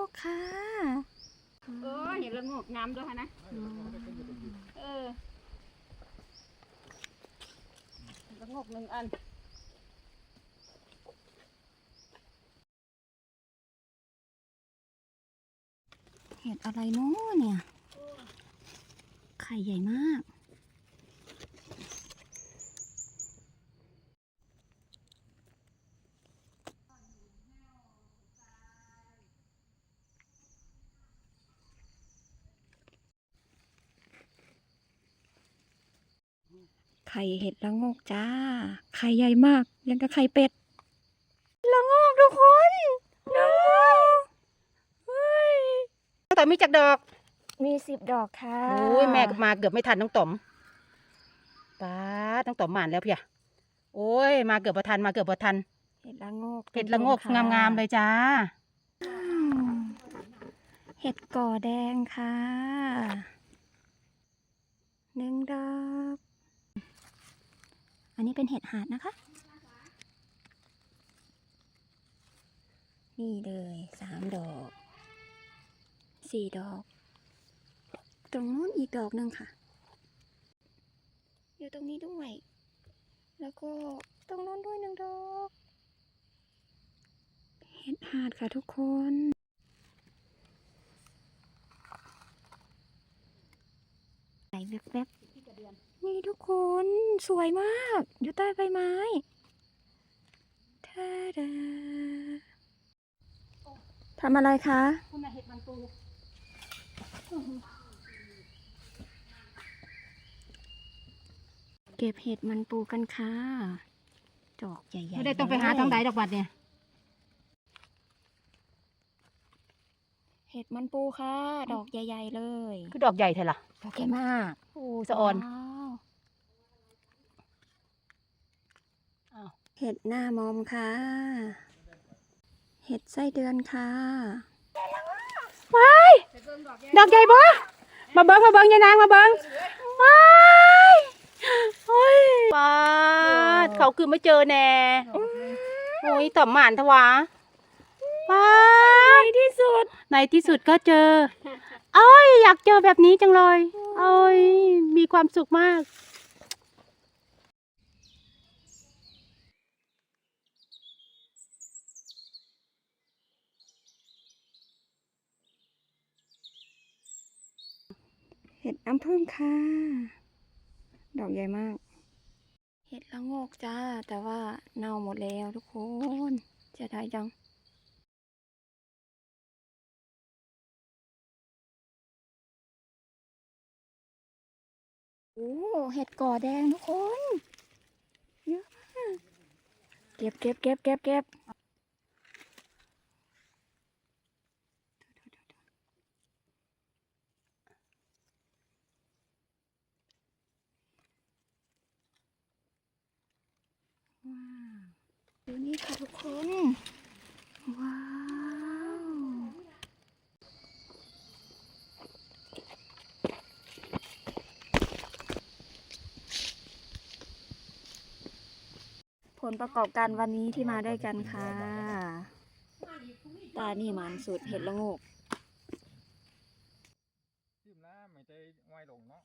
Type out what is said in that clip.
ดละโงกค่ะ เออเห็นละงกงามด้วยฮะนะ เออละงกหนึ่งอันเห็ดอะไรเนาะเนี่ย ไข่ใหญ่มาก ไข่เห็ดละโงกจ้า ไข่ใหญ่มาก ยังกับไข่เป็ดละโงกทุกคนละโงกเฮ้ยต่อมีจักดอก มีสิบดอกค่ะโอ้ยแม่ก็มาเกือบไม่ทันน้องต๋อมป้าดน้องต๋อมหมานแล้วเพียโอ้ย มาเกือบประทันมาเกือบประทันเห็ดละโงกเห็ดละโงกค่ะงามๆเลยจ้าอืมเห็ดก่อแดงค่ะหนึ่งดอก อันนี้เป็นเห็ดหาดนะคะ นี่เลยสามดอกสี่ดอก ตรงนู้นอีกดอกหนึ่งค่ะ อยู่ตรงนี้ด้วย แล้วก็ตรงนู้นด้วยหนึ่งดอก เห็ดหาดค่ะทุกคนไหลแวบๆ นี่ทุกคนสวยมาก อยู่ใต้ใบไม้ทาดาทำอะไรคะคุณเห็ดมันปูเก็บเห็ดมันปูกันค่ะดอกใหญ่ๆไม่ได้ต้องไปหาเลยทางใดดอกบัดเนี่ย เห็ดมันปูค่ะ ดอกใหญ่ ๆ เลยคือดอกใหญ่เท่าล่ะดอกใหญ่มากโอ้สะออนว้าวอ้าวเห็ดหน้ามอมค่ะ เห็ดไส้เดือนค่ะดอกใหญ่บ่มาเบิ้งมาเบิ้งยายนางมาเบิ้งว้ายโอ้ยป้าดเขาคือไม่เจอแน่โอ้ยต๋อมหมานทวา ป้าดในที่สุด ในที่สุดก็เจอเอ้ยอยากเจอแบบนี้จังเลยเอ้ยมีความสุขมากเห็ดน้ำผึ้งค่ะ ดอกใหญ่มาก เห็ดละโงกจ้า แต่ว่าเน่าหมดแล้วทุกคนจะได้จัง โอ้เห็ดก่อแดงทุกคนเยอะมากเก็บเก็บเก็บเก็บเก็บว้าวดูนี่ค่ะทุกคน ว้าว ผ ลประกอบการวันนี้ที่มาด้วยกันค่ะตานี่หมันสุดเห็ดละโงกจิ้มแล้วไม่ได้ไวลงเนาะ